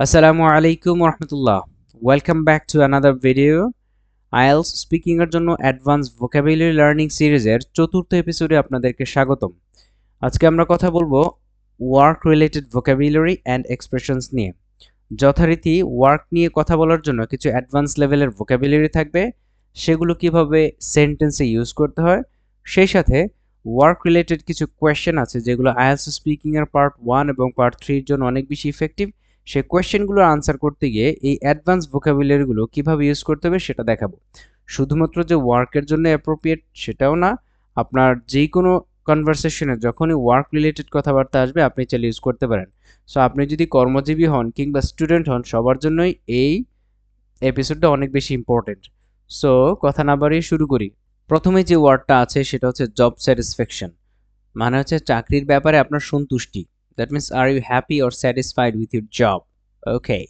আসসালামু আলাইকুম রহমতুল্লাহ welcome back to another video IELTS speaking এর জন্য অ্যাডভান্স ভোকাবুলারি লার্নিং সিরিজের চতুর্থ এপিসোডে আপনাদেরকে স্বাগতম। আজকে আমরা কথা বলব work related vocabulary and expressions নিয়ে। যথারীতি ওয়ার্ক নিয়ে কথা বলার জন্য কিছু অ্যাডভান্স লেভেলের ভোকাবুলারি থাকবে, সেগুলো কীভাবে সেন্টেন্সে ইউজ করতে হয়, সেই সাথে ওয়ার্ক রিলেটেড কিছু কোয়েশ্চেন আছে যেগুলো আইএলস স্পিকিংয়ের পার্ট ওয়ান এবং পার্ট থ্রির জন্য অনেক বেশি ইফেক্টিভ সেই কোয়েশ্চেনগুলো আনসার করতে গিয়ে এই অ্যাডভান্স ভোকাবুলারিগুলো কীভাবে ইউজ করতে হবে সেটা দেখাবো। শুধুমাত্র যে ওয়ার্কের জন্য অ্যাপ্রোপ্রিয়েট সেটাও না, আপনার যে কোনো কনভারসেশনে যখনই ওয়ার্ক রিলেটেড কথাবার্তা আসবে, আপনি চাইলে ইউজ করতে পারেন। সো আপনি যদি কর্মজীবী হন কিংবা স্টুডেন্ট হন, সবার জন্যই এই এপিসোডটা অনেক বেশি ইম্পর্টেন্ট সো কথা না বাড়িয়ে শুরু করি। প্রথমে যে ওয়ার্ডটা আছে সেটা হচ্ছে জব স্যাটিসফ্যাকশন মানে হচ্ছে চাকরির ব্যাপারে আপনার সন্তুষ্টি। That means are you happy or satisfied with your job okay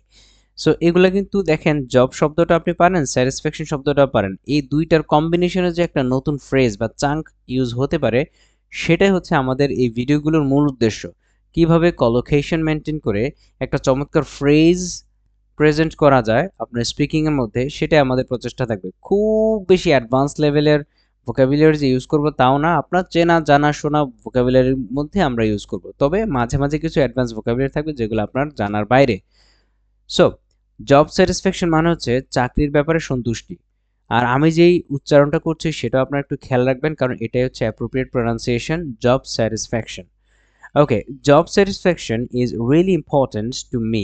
so এগুলো কিন্তু দেখেন জব শব্দটা আপনি পারেন স্যাটিসফ্যাকশন শব্দটা পারেন। এই দুইটার কম্বিনেশনে যে একটা নতুন ফ্রেজ বা চাঙ্ক ইউজ হতে পারে, সেটাই হচ্ছে আমাদের এই ভিডিওগুলোর মূল উদ্দেশ্য। কীভাবে কলোকেশন মেনটেন করে একটা চমৎকার ফ্রেজ প্রেজেন্ট করা যায় আপনার স্পিকিংয়ের মধ্যে, সেটাই আমাদের প্রচেষ্টা থাকবে। খুব বেশি অ্যাডভান্স লেভেলের ভোকাবুলারি যে ইউজ করব তাও না, আপনার চেনা, জানা, শোনা ভোকাবুলারির মধ্যে আমরা ইউজ করব। তবে মাঝে মাঝে কিছু অ্যাডভান্স ভোকাবুলারি থাকবে যেগুলো আপনার জানার বাইরে। সো জব স্যাটিসফ্যাকশন মানে হচ্ছে চাকরির ব্যাপারে সন্তুষ্টি। আর আমি যেই উচ্চারণটা করছি সেটা আপনারা একটু খেয়াল রাখবেন, কারণ এটাই হচ্ছে appropriate pronunciation job satisfaction okay job satisfaction is really important to me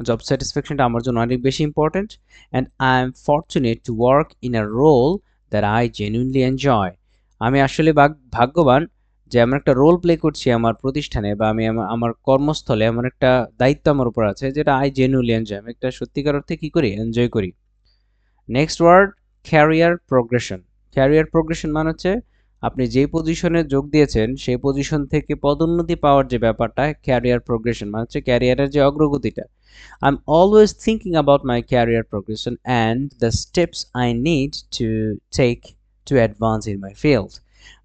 job স্যাটিসফ্যাকশনটা আমার জন্য অনেক বেশি important and I am fortunate to work in a role that I genuinely enjoy আমি আসলে ভাগ্যবান যে আমার একটা রোল প্লে করছি আমার প্রতিষ্ঠানে বা আমি আমার কর্মস্থলে আমার একটা দায়িত্ব আমার উপর আছে যেটা আই জেনুইনলি এনজয় আমি একটা সত্যিকার অর্থে কী করি? এনজয় করি। Next word career progression career progression মানে হচ্ছে আপনি যেই পজিশনে যোগ দিয়েছেন, সেই পজিশন থেকে পদোন্নতি পাওয়ার যে ব্যাপারটা ক্যারিয়ার প্রোগ্রেশন মানে হচ্ছে ক্যারিয়ারের যে অগ্রগতিটা। I am always thinking about my career progression and the steps I need to take to advance in my field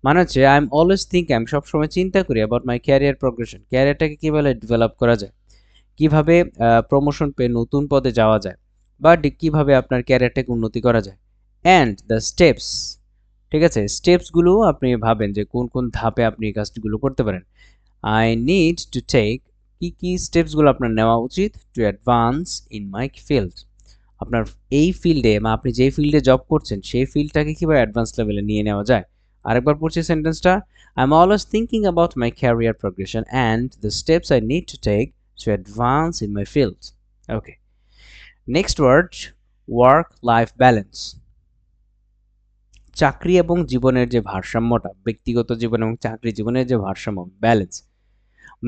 মানে হচ্ছে আই এম অলওয়েজ থিঙ্ক আমি সবসময় চিন্তা করি অ্যাবাউট মাই ক্যারিয়ার প্রোগ্রেশন ক্যারিয়ারটাকে কীভাবে ডেভেলপ করা যায়, কীভাবে প্রমোশন পেয়ে নতুন পদে যাওয়া যায়, বা কীভাবে আপনার ক্যারিয়ারটাকে উন্নতি করা যায় অ্যান্ড দ্য স্টেপস ঠিক আছে? স্টেপসগুলো আপনি ভাবেন যে কোন কোন ধাপে আপনি এই কাজগুলো করতে পারেন। আই নিড টু টেক কী কী স্টেপসগুলো আপনার নেওয়া উচিত to advance in my field আপনার এই ফিল্ডে বা আপনি যেই ফিল্ডে জব করছেন, সেই ফিল্ডটাকে কীভাবে অ্যাডভান্স লেভেলে নিয়ে নেওয়া যায়? আরেকবার পড়ছি সেন্টেন্সটা I am always thinking about my career progression and the steps I need to take to advance in my field okay next word work life balance চাকরি এবং জীবনের যে ভারসাম্যটা, ব্যক্তিগত জীবন এবং চাকরি জীবনের যে ভারসাম্য balance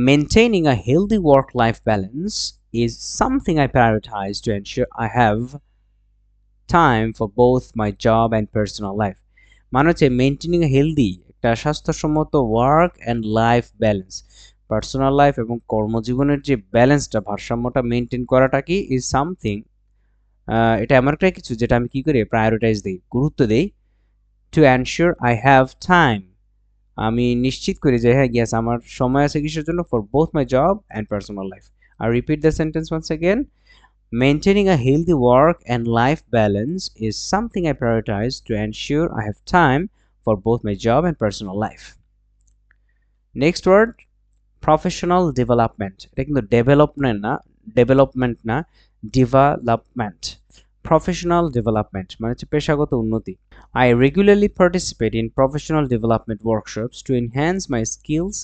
maintaining a healthy work life balance is something I prioritize to ensure I have time for both my job and personal life. মানে হচ্ছে মেনটেনিং হেলদি একটা স্বাস্থ্যসম্মত work and life balance personal life এবং কর্মজীবনের যে ব্যালেন্সটা ভারসাম্যটা maintain করাটা কি ইজ সামথিং এটা এমন একটা কিছু যেটা আমি কি করি প্রায়োরিটাইজ দিই, গুরুত্ব দিই to ensure I have time আমি নিশ্চিত করি যে হ্যাঁ গ্যাস আমার সময় আছে কিসের জন্য for both my job and personal life I repeat the sentence once again. Maintaining a healthy work and life balance is something I prioritize to ensure I have time for both my job and personal life. Next word professional development. এটা কিন্তু development না development না development. Professional development মানে হচ্ছে পেশাগত উন্নতি। I regularly participate in professional development workshops to enhance my skills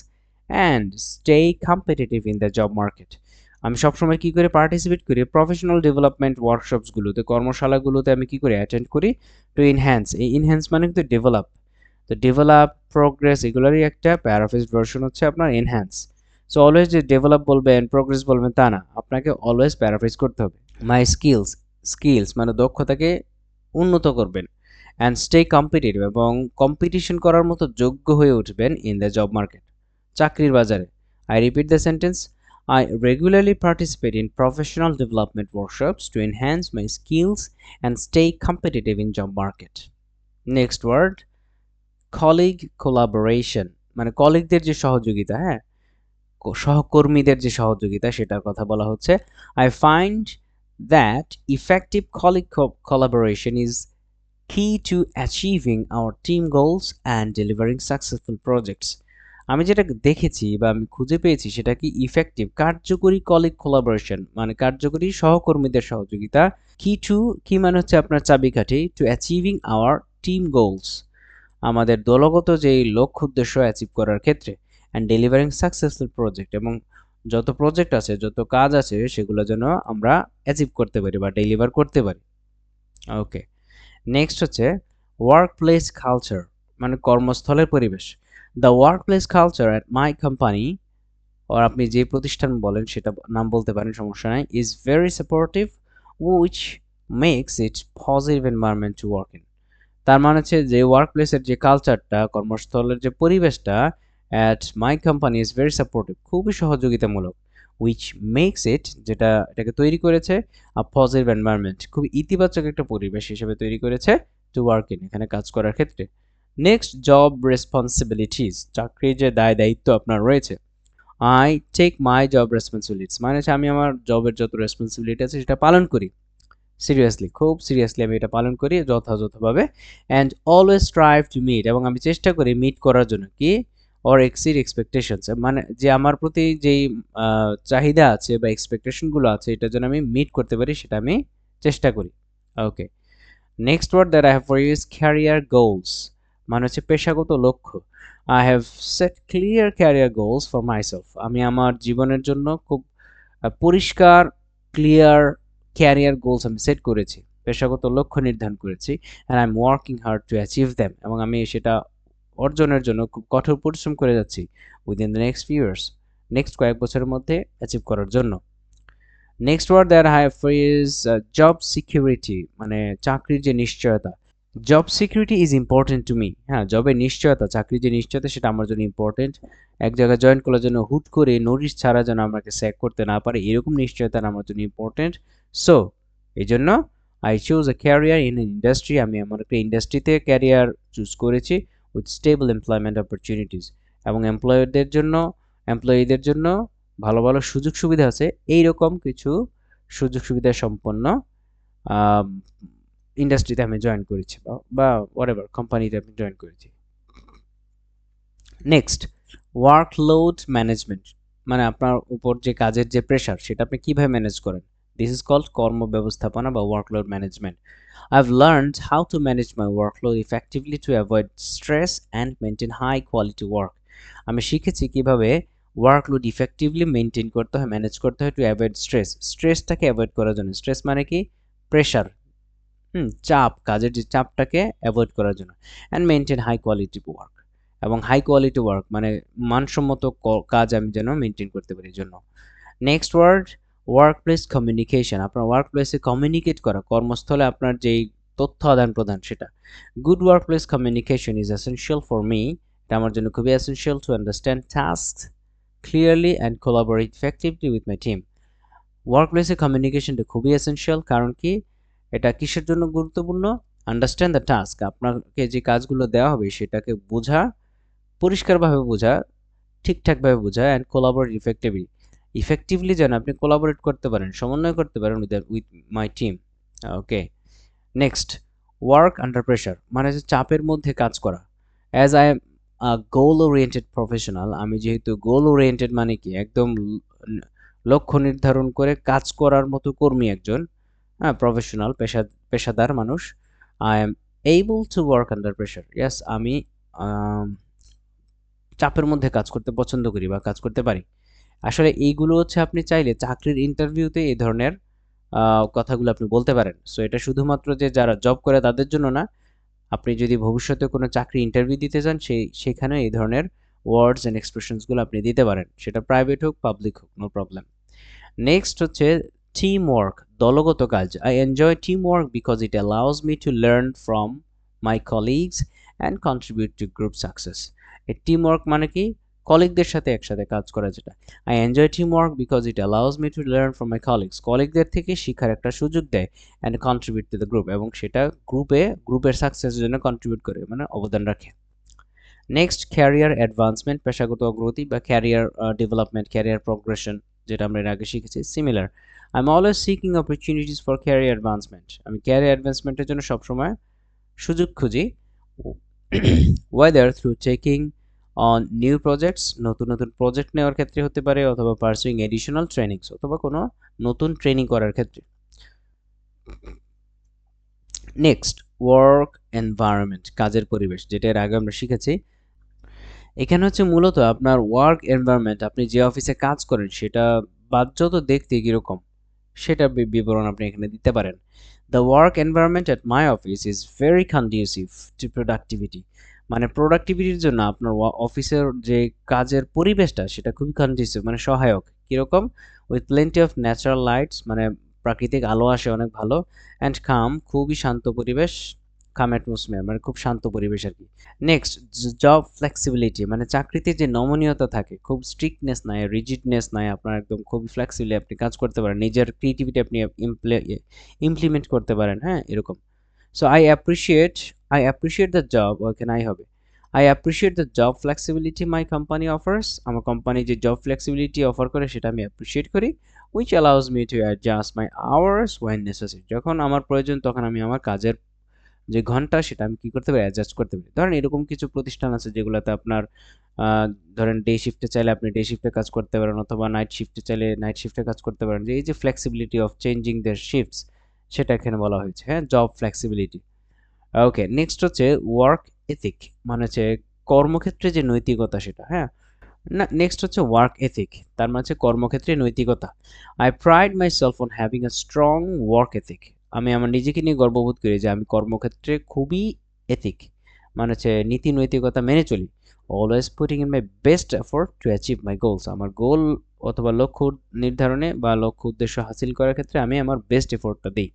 and stay competitive in the job market আমি সবসময় কি করে পার্টিসিপেট করি? প্রফেশনাল ডেভেলপমেন্ট ওয়ার্কশপসগুলোতে কর্মশালাগুলোতে আমি কি করি অ্যাটেন্ড করি? টু ইনহ্যান্স এই ইনহ্যান্স মানে কিন্তু ডেভেলপ তো ডেভেলপ প্রোগ্রেস এগুলোরই একটা প্যারাফিস ভার্সন হচ্ছে আপনার এনহ্যান্স সো অলওয়েজ যে ডেভেলপ বলবেন প্রোগ্রেস বলবেন তা না, আপনাকে অলওয়েজ প্যারাফিস করতে হবে। মাই স্কিলস স্কিলস মানে দক্ষতাকে উন্নত করবেন অ্যান্ড স্টে কম্পিটিটিভ এবং কম্পিটিশন করার মতো যোগ্য হয়ে উঠবেন ইন দ্য জব মার্কেট চাকরির বাজারে। I repeat the sentence I regularly participate in professional development workshops to enhance my skills and stay competitive in job market next word colleague collaboration মানে কলিগদের যে সহযোগিতা হ্যাঁ? সহকর্মীদের যে সহযোগিতা, সেটার কথা বলা হচ্ছে। I find effective colleague collaboration is key to achieving our team goals and delivering successful projects. আমি যেটা দেখেছি বা আমি খুঁজে পেয়েছি সেটা কি ইফেক্টিভ কার্যকরী কলিগ কোলাবোরেশন মানে কার্যকরী সহকর্মীদের সহযোগিতা কি টু কি মানে হচ্ছে আপনার চাবিকাঠি to achieving our team goals আমাদের দলগত যেই লক্ষ্য, উদ্দেশ্য অ্যাচিভ করার ক্ষেত্রে অ্যান্ড ডেলিভারিং সাকসেসফুল প্রজেক্ট এবং যত প্রজেক্ট আছে, যত কাজ আছে, সেগুলো যেন আমরা অ্যাচিভ করতে পারি বা ডেলিভার করতে পারি। ওকে নেক্সট হচ্ছে ওয়ার্ক প্লেস কালচার মানে কর্মস্থলের পরিবেশ। The workplace culture at my company or আপনি যে প্রতিষ্ঠান বলেন, সেটা নাম বলতে পারেন, সমস্যা নাই is very supportive which makes it positive environment to work in তার মানে হচ্ছে যে ওয়ার্ক প্লেসের যে কালচারটা কর্মস্থলের যে পরিবেশটা at my company is very supportive খুবই সহযোগিতামূলক উইচ মেক্স ইট যেটা, এটাকে তৈরি করেছে আ পজিটিভ এনভায়রনমেন্ট খুব ইতিবাচক একটা পরিবেশ হিসেবে তৈরি করেছে টু ওয়ার্ক ইন এখানে কাজ করার ক্ষেত্রে। নেক্সট জব রেসপন্সিবিলিটিস চাকরির যে দায়, দায়িত্ব আপনার রয়েছে I take my job responsibilities মানে আমি আমার জবের যত রেসপন্সিবিলিটি আছে সেটা পালন করি। সিরিয়াসলি খুব সিরিয়াসলি আমি এটা পালন করি যথাযথভাবে and always strive to meet এবং আমি চেষ্টা করি মিট করার জন্য, কি? অর এক্সিড এক্সপেকটেশনস মানে যে আমার প্রতি যেই চাহিদা আছে বা এক্সপেকটেশনগুলো আছে, এটা যেন আমি মিট করতে পারি, সেটা আমি চেষ্টা করি। Okay next word that I have for use career goals মানে হচ্ছে পেশাগত লক্ষ্য। I have set clear career goals for myself আমি আমার জীবনের জন্য খুব পরিষ্কার ক্লিয়ার ক্যারিয়ার গোলস আমি সেট করেছি। পেশাগত লক্ষ্য নির্ধারণ করেছি। And I am working hard to achieve them এবং আমি সেটা অর্জনের জন্য খুব কঠোর পরিশ্রম করে যাচ্ছি within the next few years next কয়েক বছরের মধ্যে অ্যাচিভ করার জন্য। Next word that high is job security মানে চাকরির যে নিশ্চয়তা। Job security is important to me হ্যাঁ জবের নিশ্চয়তা, চাকরির যে নিশ্চয়তা সেটা আমার জন্য ইম্পর্টেন্ট এক জায়গায় জয়েন করার জন্য হুট করে নোটিশ ছাড়া যেন আমাকে স্যাক করতে না পারে, এরকম নিশ্চয়তা আমার জন্য ইম্পর্টেন্ট সো এই জন্য I choose a career in industry আমি আমার একটা ইন্ডাস্ট্রিতে ক্যারিয়ার চুজ করেছি। উইথ স্টেবল এমপ্লয়মেন্ট অপরচুনিটিস এবং এমপ্লয়ারদের জন্য এমপ্লয়ীদের জন্য ভালো ভালো সুযোগ সুবিধা আছে। এইরকম কিছু সুযোগ সুবিধা সম্পন্ন ইন্ডাস্ট্রিতে আমি জয়েন করেছি বা- বা এভার কোম্পানিতে আমি জয়েন করেছি। নেক্সট ওয়ার্কলোড ম্যানেজমেন্ট মানে আপনার উপর যে কাজের যে প্রেশার সেটা আপনি কীভাবে ম্যানেজ করেন? দিস ইজ কল্ড কর্ম ব্যবস্থাপনা বা workload management have learned how to manage my workload effectively to avoid stress and maintain high quality work আমি শিখেছি কীভাবে ওয়ার্কলোড ইফেক্টিভলি মেনটেন করতে হয় ম্যানেজ করতে হয় টু অ্যাভয়েড স্ট্রেস স্ট্রেসটাকে অ্যাভয়েড করার জন্য। স্ট্রেস মানে কি? প্রেশার হুম, চাপ, কাজের যে চাপটাকে অ্যাভয়েড করার জন্য। And maintain high quality work এবং হাই কোয়ালিটি ওয়ার্ক মানে মানসম্মত কাজ আমি যেন মেনটেন করতে পারি জন্য। Next word work place communication আপনার ওয়ার্ক প্লেসে কমিউনিকেট করা, কর্মস্থলে আপনার যেই তথ্য আদান প্রদান সেটা। Good workplace communication is essential for me এটা আমার জন্য খুবই essential to understand task clearly and collaborate effectively with my team work প্লেসে কমিউনিকেশনটা খুবই এসেনশিয়াল কারণ কি? এটা কিসের জন্য গুরুত্বপূর্ণ? আন্ডারস্ট্যান্ড দ্য টাস্ক আপনাকে যে কাজগুলো দেওয়া হবে সেটাকে বোঝা, পরিষ্কারভাবে বোঝা, ঠিকঠাকভাবে বোঝা অ্যান্ড কোলাবোরেট ইফেক্টিভলি ইফেক্টিভলি যেন আপনি কোলাবোরেট করতে পারেন, সমন্বয় করতে পারেন with with my team okay next work under pressure মানে হচ্ছে চাপের মধ্যে কাজ করা। As I am goal oriented professional আমি যেহেতু গোল ওরিয়েন্টেড মানে কি? একদম লক্ষ্য নির্ধারণ করে কাজ করার মতো কর্মী একজন হ্যাঁ প্রফেশনাল পেশা, পেশাদার মানুষ I am able to work under pressure yes আমি চাপের মধ্যে কাজ করতে পছন্দ করি বা কাজ করতে পারি। আসলে এইগুলো হচ্ছে আপনি চাইলে চাকরির ইন্টারভিউতে এই ধরনের কথাগুলো আপনি বলতে পারেন। সো এটা শুধুমাত্র যে যারা জব করে তাদের জন্য না। আপনি যদি ভবিষ্যতে কোনো চাকরি ইন্টারভিউ দিতে চান সেই সেখানে এই ধরনের ওয়ার্ডস অ্যান্ড এক্সপ্রেশনসগুলো আপনি দিতে পারেন। সেটা প্রাইভেট হোক পাবলিক হোক নো প্রবলেম নেক্সট হচ্ছে টিম ওয়ার্ক দলগত কাজ। I enjoy teamwork because it allows me to learn from my colleagues and contribute to group success এই টিম ওয়ার্ক মানে কি? কলিগদের সাথে একসাথে কাজ করা যেটা। I enjoy teamwork because it allows me to learn from my colleagues কলিগদের থেকে শিখার একটা সুযোগ দেয় and contribute to the group এবং সেটা গ্রুপে গ্রুপের সাকসেসের জন্য কন্ট্রিবিউট করে মানে অবদান রাখে। নেক্সট ক্যারিয়ার অ্যাডভান্সমেন্ট পেশাগত অগ্রগতি বা ক্যারিয়ার ডেভেলপমেন্ট ক্যারিয়ার প্রোগ্রেশন যেটা আমরা এর আগে শিখেছি similar I am always seeking opportunities for career advancement আমি ক্যারিয়ার অ্যাডভান্সমেন্টের জন্য সবসময় সুযোগ খুঁজি। Whether through checking on new projects নতুন নতুন প্রজেক্ট নেওয়ার ক্ষেত্রে হতে পারে, অথবা পার্সুইং এডিশনাল ট্রেনিংস অথবা কোনো নতুন ট্রেনিং করার ক্ষেত্রে। নেক্সট ওয়ার্ক এনভায়রনমেন্ট কাজের পরিবেশ, যেটা এর আগে আমরা শিখেছি। এখানে হচ্ছে মূলত আপনার ওয়ার্ক এনভায়রনমেন্ট আপনি যে অফিসে কাজ করেন, সেটা বাহ্যত দেখতে কীরকম সেটা বিবরণ আপনি এখানে দিতে পারেন। The work environment at my office is very conducive to productivity মানে প্রোডাক্টিভিটির জন্য আপনার অফিসের যে কাজের পরিবেশটা, সেটা খুবই কন্ডিউসিভ মানে সহায়ক। কীরকম? With plenty of natural lights মানে প্রাকৃতিক আলো আসে অনেক ভালো অ্যান্ড কাম খুবই শান্ত পরিবেশ কাম অ্যাটমসফিয়ার মানে খুব শান্ত পরিবেশ আর কি। নেক্সট জব ফ্লেক্সিবিলিটি মানে চাকরিতে যে নমনীয়তা থাকে, খুব স্ট্রিক্টনেস নাই রিজিডনেস নাই, আপনার একদম খুব ফ্লেক্সিবলি আপনি কাজ করতে পারেন, নিজের ক্রিয়েটিভিটি আপনি ইমপ্লিমেন্ট করতে পারেন হ্যাঁ এরকম। So I appreciate I appreciate the job ওখানে আই হবে? I appreciate the job flexibility my company offers আমার কোম্পানি যে জব ফ্লেক্সিবিলিটি অফার করে, সেটা আমি অ্যাপ্রিসিয়েট করি which allows me to adjust my hours when necessary যখন আমার প্রয়োজন, তখন আমি আমার কাজের যে ঘণ্টা সেটা আমি কি করতে পারি? অ্যাডজাস্ট করতে পারি। ধরেন এরকম কিছু প্রতিষ্ঠান আছে যেগুলোতে আপনার ধরেন ডে শিফটে চাইলে আপনি ডে শিফটে কাজ করতে পারেন অথবা নাইট শিফটে চাইলে নাইট শিফটে কাজ করতে পারেন। যে এই যে flexibility of changing their shifts সেটা এখানে বলা হয়েছে। হ্যাঁ জব ফ্লেক্সিবিলিটি ওকে নেক্সট হচ্ছে ওয়ার্ক এথিক মানে হচ্ছে কর্মক্ষেত্রে যে নৈতিকতা সেটা। হ্যাঁ না নেক্সট হচ্ছে ওয়ার্ক এথিক তার মানে হচ্ছে কর্মক্ষেত্রে নৈতিকতা। I pride myself on having a strong work ethic আমি আমার নিজেকে নিয়ে গর্ববোধ করি যে আমি কর্মক্ষেত্রে খুবই এথিক মানে হচ্ছে নীতি নৈতিকতা মেনে চলি। Always putting in my best effort to achieve my goals আমার গোল অথবা লক্ষ্য নির্ধারণে বা লক্ষ্য উদ্দেশ্য হাসিল করার ক্ষেত্রে আমি আমার বেস্ট এফোর্টটা দিই।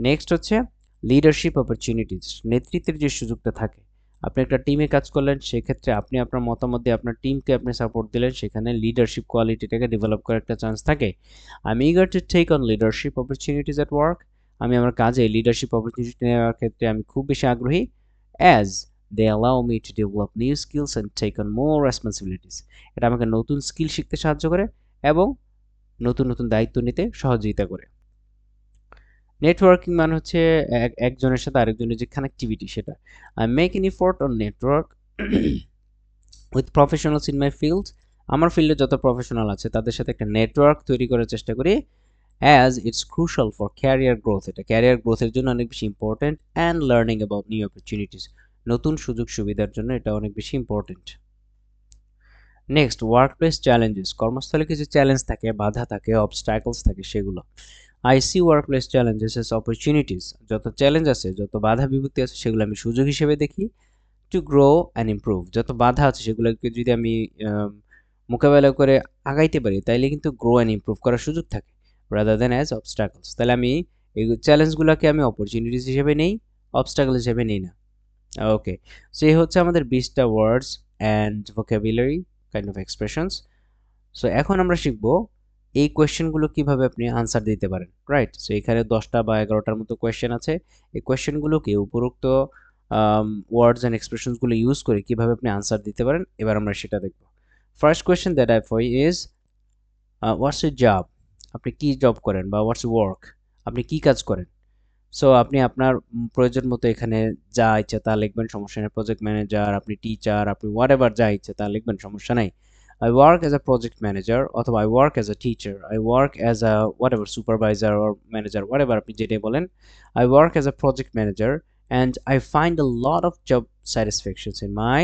নেক্সট হচ্ছে লিডারশিপ অপরচুনিটিস নেতৃত্বের যে সুযোগটা থাকে। আপনি একটা টিমে কাজ করলেন, সেক্ষেত্রে আপনি আপনার মতামত দিয়ে আপনার টিমকে আপনি সাপোর্ট দিলেন, সেখানে লিডারশিপ কোয়ালিটিটাকে ডেভেলপ করার একটা চান্স থাকে। আমি eager to take on leadership opportunities at work আমি আমার কাজে লিডারশিপ অপরচুনিটি নেওয়ার ক্ষেত্রে আমি খুব বেশি আগ্রহী as they allow me to develop new skills and take on more responsibilities এটা আমাকে নতুন স্কিল শিখতে সাহায্য করে এবং নতুন নতুন দায়িত্ব নিতে সহযোগিতা করে। নেটওয়ার্কিং মানে হচ্ছে একজনের সাথে আরেকজনের যে কানেক্টিভিটি সেটা। I make an effort on network with professionals in my field আমার ফিল্ডে যত প্রফেশনাল আছে, তাদের সাথে একটা নেটওয়ার্ক তৈরি করার চেষ্টা করি। As it's crucial for career growth এটা ক্যারিয়ার গ্রোথের জন্য অনেক বেশি important and learning about new opportunities নতুন সুযোগ সুবিধার জন্য এটা অনেক বেশি important next workplace challenges কর্মস্থলে কিছু চ্যালেঞ্জ থাকে, বাধা থাকে অবস্ট্যাকলস থাকে সেগুলো। I see workplace challenges as opportunities যত চ্যালেঞ্জ আছে, যত বাধা বিপত্তি আছে, সেগুলো আমি সুযোগ হিসেবে দেখি টু গ্রো অ্যান্ড ইমপ্রুভ যত বাধা আছে, সেগুলোকে যদি আমি মোকাবেলা করে আগাইতে পারি, তাইলে কিন্তু গ্রো অ্যান্ড ইমপ্রুভ করার সুযোগ থাকে। রাদার দেন অ্যাজ অবস্ট্রাকলস তাহলে আমি এই চ্যালেঞ্জগুলোকে আমি অপরচুনিটিস হিসেবে নেই অবস্ট্রাকল হিসেবে নেই না। ওকে সো এই হচ্ছে আমাদের বিশটা words and vocabulary kind of expressions so এখন আমরা শিখব এই কোয়েশ্চেনগুলো কীভাবে আপনি আনসার দিতে পারেন রাইট সো এখানে দশটা বা এগারোটার মতো কোয়েশ্চেন আছে। এই কোয়েশ্চেনগুলোকে উপরোক্ত ওয়ার্ডস অ্যান্ড এক্সপ্রেশনসগুলো ইউজ করে কীভাবে আপনি আনসার দিতে পারেন, এবার আমরা সেটা দেখব। First question that I for is what's a job আপনি কি জব করেন বা হোয়াটস ওয়ার্ক আপনি কি কাজ করেন সো আপনি আপনার প্রয়োজন মতো এখানে যা ইচ্ছে তা লিখবেন সমস্যা নেই প্রজেক্ট ম্যানেজার আপনি টিচার আপনি হোয়াট এভার যা ইচ্ছে তা লিখবেন সমস্যা নেই I work as a project manager অথবা I work as a teacher I work as a whatever supervisor or manager whatever আপনি যেটাই বলেন I work as a project manager and I find a lot of job satisfactions in my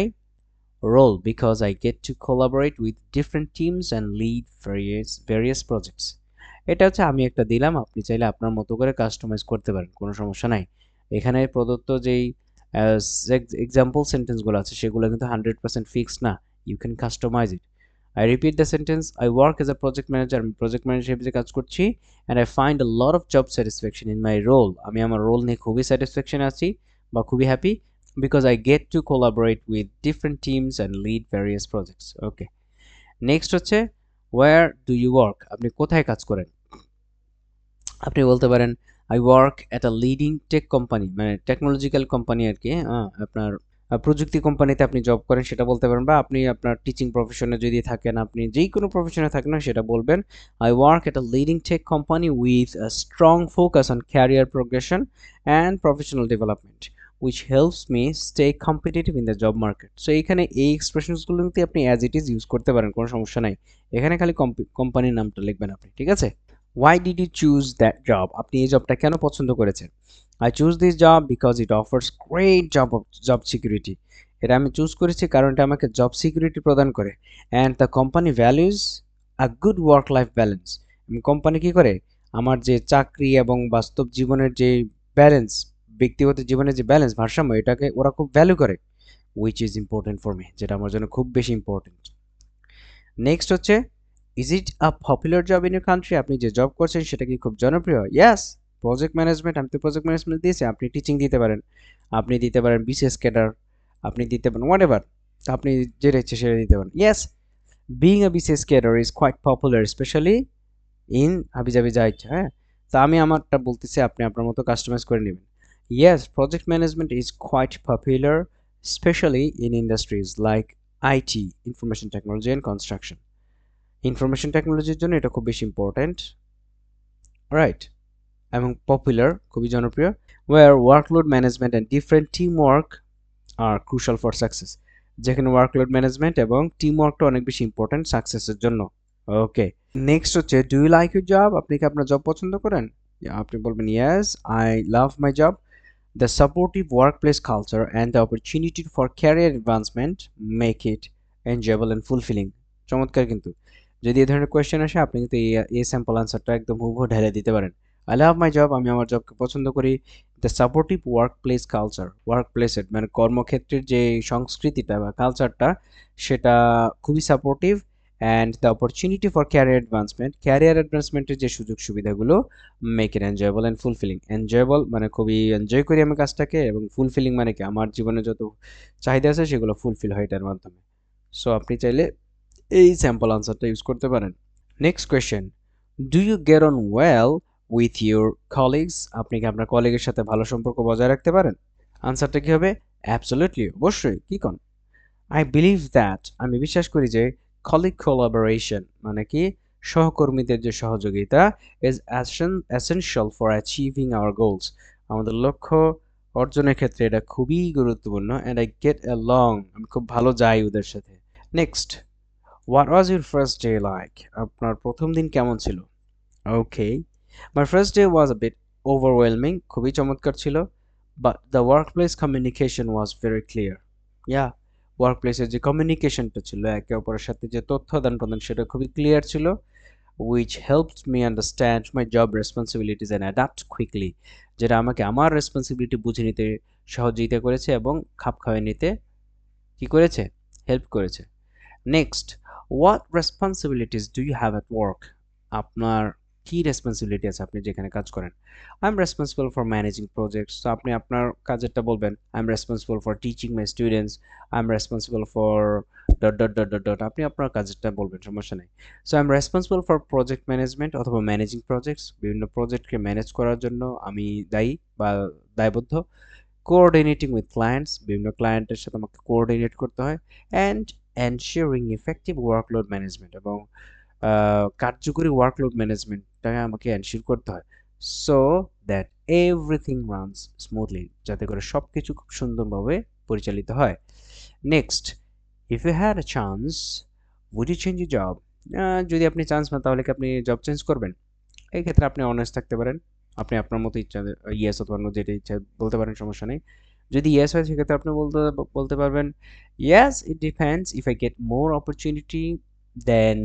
role because I get to collaborate with different teams and lead various various projects এটা হচ্ছে আমি একটা দিলাম, আপনি চাইলে আপনার মতো করে কাস্টমাইজ করতে পারেন, কোনো সমস্যা নাই। এখানে প্রদত্ত যেই এক্সাম্পল সেন্টেন্সগুলো আছে, সেগুলো কিন্তু হান্ড্রেড পার্সেন্ট ফিক্সড না you can customise it I repeat the sentence I work as a project manager আমি প্রজেক্ট ম্যানেজার হিসেবে কাজ করছি and I find a lot of job satisfaction in my role আমি আমার রোল নিয়ে খুবই satisfaction আছি, বা খুবই happy because I get to collaborate with different teams and lead various projects okay next হচ্ছে ওয়ার ডু ইউ ওয়ার্ক আপনি কোথায় কাজ করেন? আপনি বলতে পারেন I work at a leading tech company মানে টেকনোলজিক্যাল কোম্পানি আর কি হ্যাঁ আপনার প্রযুক্তি কোম্পানিতে আপনি জব করেন, সেটা বলতে পারেন বা আপনি আপনার টিচিং প্রফেশনে যদি থাকেন, আপনি যেই কোনো প্রফেশনে থাকেন না সেটা বলবেন I work at a leading tech company with a strong focus on career progression and professional development which helps me stay competitive in the job market so এখানে এই এক্সপ্রেশনসগুলো কিন্তু আপনি অ্যাজ ইট ইজ ইউজ করতে পারেন, কোনো সমস্যা নাই। এখানে খালি কোম্পানির নামটা লিখবেন আপনি, ঠিক আছে? Why did you choose that job আপনি এই জবটা কেন পছন্দ করেছেন? I choose this job because it offers great job job security এটা আমি চুজ করেছি কারণ এটা আমাকে জব সিকিউরিটি প্রদান করে। And the company values a good work life balance company কি করে? আমার যে চাকরি এবং বাস্তব জীবনের যে ব্যালেন্স ব্যক্তিগত জীবনের যে ব্যালেন্স ভারসাম্য, এটাকে ওরা খুব ভ্যালু করে। Which is important for me যেটা আমার জন্য খুব বেশি ইম্পর্টেন্ট নেক্সট হচ্ছে is it a popular job in your country আপনি যে জব করছেন সেটা কি খুব জনপ্রিয়? ইয়াস প্রজেক্ট ম্যানেজমেন্ট আমি তো প্রজেক্ট ম্যানেজমেন্ট দিয়েছি আপনি টিচিং দিতে পারেন। আপনি দিতে পারেন বিসিএস ক্যাডার আপনি দিতে পারেন হোয়াট এভার আপনি যেটা ইচ্ছে সেটা দিতে পারেন। Yes being a BCS cadre is quite popular specially in হাবিজাবি যা ইচ্ছা হ্যাঁ? তা আমি আমারটা বলতেছি, আপনি আপনার মতো কাস্টমাইজ করে নেবেন। Yes project management is quite popular specially in industries like IT information technology and construction information টেকনোলজির জন্য এটা খুব বেশি ইম্পর্ট্যান্ট রাইট এবং পপুলার খুবই জনপ্রিয় where workload management and different team work are crucial for success যেখানে ওয়ার্কলোড ম্যানেজমেন্ট এবং টিম ওয়ার্কটা অনেক বেশি ইম্পর্ট্যান্ট সাকসেসের জন্য। ওকে নেক্সট হচ্ছে do you like your job আপনি কি আপনার জব পছন্দ করেন? আপনি বলবেন yes I love my job the supportive workplace culture and the opportunity for career advancement make it enjoyable and fulfilling চমৎকার কিন্তু। যদি এই ধরনের কোয়েশ্চেন আসে, আপনি কিন্তু এই এই স্যাম্পল আনসারটা একদম হুবহু ঢেলে দিতে পারেন। আই লাভ মাই জব আমি আমার জবকে পছন্দ করি। The supportive work place culture work প্লেসের মানে কর্মক্ষেত্রের যে সংস্কৃতিটা বা কালচারটা সেটা খুবই supportive and the opportunity for career advancement career অ্যাডভান্সমেন্টের যে সুযোগ সুবিধাগুলো make it enjoyable and fulfilling enjoyable মানে খুবই এনজয় করি আমি কাজটাকে এবং ফুলফিলিং মানে কি? আমার জীবনে যত চাহিদা আছে, সেগুলো ফুলফিল হয় এটার মাধ্যমে। সো আপনি চাইলে এই স্যাম্পল আনসারটা ইউজ করতে পারেন। Next question do you get on well with your colleagues আপনি কি আপনার কলিগের সাথে ভালো সম্পর্ক বজায় রাখতে পারেন? আনসারটা কি হবে? অ্যাবসলিউটলি অবশ্যই, কি কন? আই বিলিভ দ্যাট আমি বিশ্বাস করি যে কলিগ কোলাবোরেশন মানে কি? সহকর্মীদের যে সহযোগিতা is essential for achieving our goals আমাদের লক্ষ্য অর্জনের ক্ষেত্রে এটা খুবই গুরুত্বপূর্ণ and I get along আমি খুব ভালো যাই ওদের সাথে। Next what was your first day like আপনার প্রথম দিন কেমন ছিল? Okay my first day was a bit overwhelming খুবই চমৎকার ছিল but the workplace communication was very clear yeah work প্লেসের যে কমিউনিকেশনটা ছিল, একে অপরের সাথে যে তথ্য আদান প্রদান, সেটা খুবই ক্লিয়ার ছিল which helps me understand my job responsibilities and adapt quickly যেটা আমাকে আমার রেসপন্সিবিলিটি বুঝে নিতে, সহযোগিতা করেছে এবং খাপ খাওয়াই নিতে কি করেছে? হেল্প করেছে। Next what responsibilities do you have at work আপনার কি রেসপন্সিবিলিটি আছে আপনি যেখানে কাজ করেন? I am responsible for managing projects তো আপনি আপনার কাজেরটা বলবেন I am responsible for teaching my students I am responsible for dot dot dot dot dot আপনি আপনার কাজেরটা বলবেন, সমস্যা নেই। So I am responsible for project management অথবা ম্যানেজিং প্রজেক্টস বিভিন্ন প্রজেক্টকে ম্যানেজ করার জন্য আমি দায়ী বা দায়বদ্ধ। কোঅর্ডিনেটিং উইথ ক্লায়েন্টস বিভিন্ন ক্লায়েন্টের সাথে আমাকে কোঅর্ডিনেট করতে হয়। And ensuring effective workload management এবং কার্যকরী ওয়ার্কলোড ম্যানেজমেন্টটা আমাকে এনশিওর করতে হয়। So that everything runs smoothly যাতে করে সব কিছু খুব সুন্দরভাবে পরিচালিত হয়। Next if you had a chance would you change you job যদি আপনি চান্স পান, তাহলে কি আপনি জব চেঞ্জ করবেন? এই ক্ষেত্রে আপনি অনেস্ট থাকতে পারেন। আপনি আপনার মতো ইচ্ছা ইয়েস অথবা যেটা ইচ্ছা বলতে পারেন, সমস্যা নেই। যদি ইয়েস হয় সেক্ষেত্রে আপনি বলতে বলতে পারবেন yes it depends if I get more opportunity then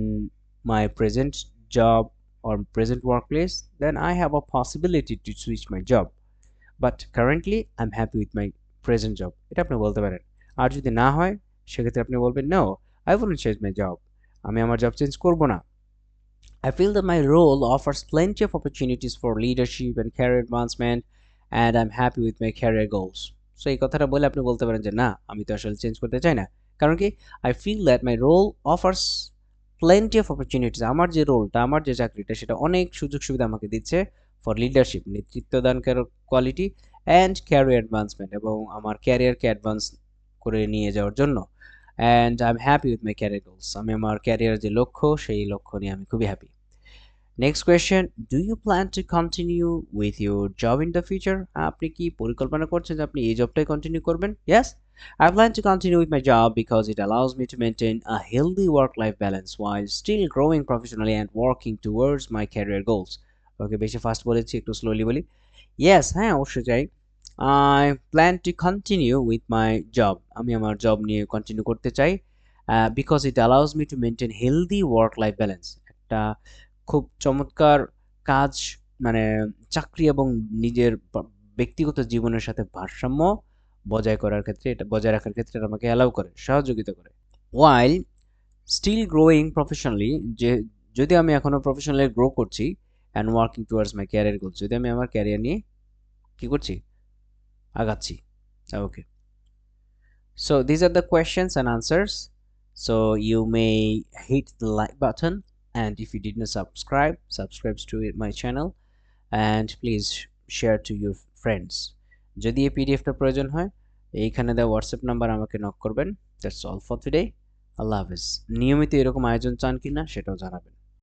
my present job or present workplace, then I have a possibility to switch my job. But currently, I'm happy with my present job. এটা আপনি বলতে পারেন আর যদি না হয় সেক্ষেত্রে আপনি বলবেন no I want change my job আমি আমার জব চেঞ্জ করব না I feel that my role offers plenty of opportunities for leadership and career advancement and I'm happy with my career goals. So এই কথাটা বলে আপনি বলতে পারেন যে, না, আমি তো আসলে চেঞ্জ করতে চাই না। কারণ কি? I feel that my role offers plenty of opportunities আমার যে রোলটা আমার যে চাকরিটা, সেটা অনেক সুযোগ সুবিধা আমাকে দিচ্ছে ফর লিডারশিপ নেতৃত্ব দানকার কোয়ালিটি অ্যান্ড ক্যারিয়ার অ্যাডভান্সমেন্ট এবং আমার ক্যারিয়ারকে অ্যাডভান্স করে নিয়ে যাওয়ার জন্য। And I am happy with my career goals আমি আমার ক্যারিয়ার যে লক্ষ্য, সেই লক্ষ্য নিয়ে আমি খুবই happy next question do you plan to continue with your job in the future আপনি কি পরিকল্পনা করছেন যে আপনি এই জবটাই কন্টিনিউ করবেন? Yes I plan to continue with my job because it allows me to maintain a healthy work life balance while still growing professionally and working towards my career goals. Okay বেশি fast বলেছি, একটু slowly বলি। Yes হ্যাঁ অবশ্যই চাই I plan to continue with my job আমি আমার job নিয়ে কন্টিনিউ করতে চাই because it allows me to maintain healthy work life balance একটা খুব চমৎকার কাজ মানে চাকরি এবং নিজের ব্যক্তিগত জীবনের সাথে ভারসাম্য বজায় করার ক্ষেত্রে এটা, বজায় রাখার ক্ষেত্রে এটা আমাকে অ্যালাউ করে, সহযোগিতা করে। ওয়াইল স্টিল গ্রোয়িং প্রফেশনালি যে, যদি আমি এখনও প্রফেশনালি গ্রো করছি and working towards my career goal যদি আমি আমার ক্যারিয়ার নিয়ে কি করছি? আগাচ্ছি। Okay so these are the questions and answers so you may hit the like button and if you didn't subscribe subscribe to my channel. And please share to your friends. যদি এই পিডিএফটা প্রয়োজন হয়, এইখানে দেওয়া হোয়াটসঅ্যাপ নাম্বার আমাকে knock করবেন। That's all for today আল্লাহ হাফেজ। নিয়মিত এরকম আয়োজন চান কিনা, সেটাও জানাবেন।